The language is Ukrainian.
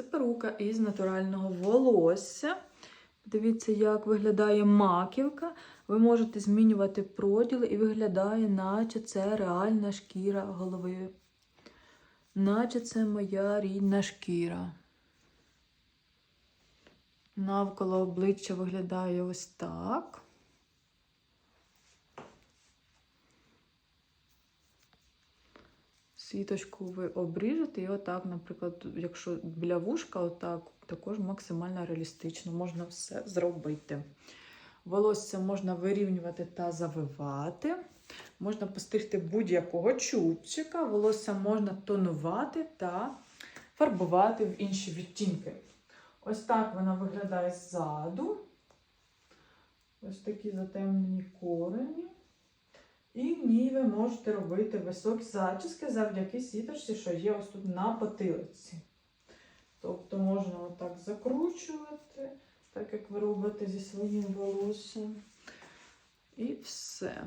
Це перука із натурального волосся. Дивіться, як виглядає маківка. Ви можете змінювати проділи і виглядає, наче це реальна шкіра голови. Наче це моя рідна шкіра. Навколо обличчя виглядає ось так. Світочку ви обріжете, і отак, наприклад, якщо біля вушка, отак, також максимально реалістично можна все зробити. Волосся можна вирівнювати та завивати. Можна постригти будь-якого чубчика, волосся можна тонувати та фарбувати в інші відтінки. Ось так вона виглядає ззаду. Ось такі затемнені корені. І ви можете робити високі зачіски завдяки сіточці, що є ось тут на потилиці. Тобто можна отак закручувати, так як ви робите зі своїм волоссям. І все.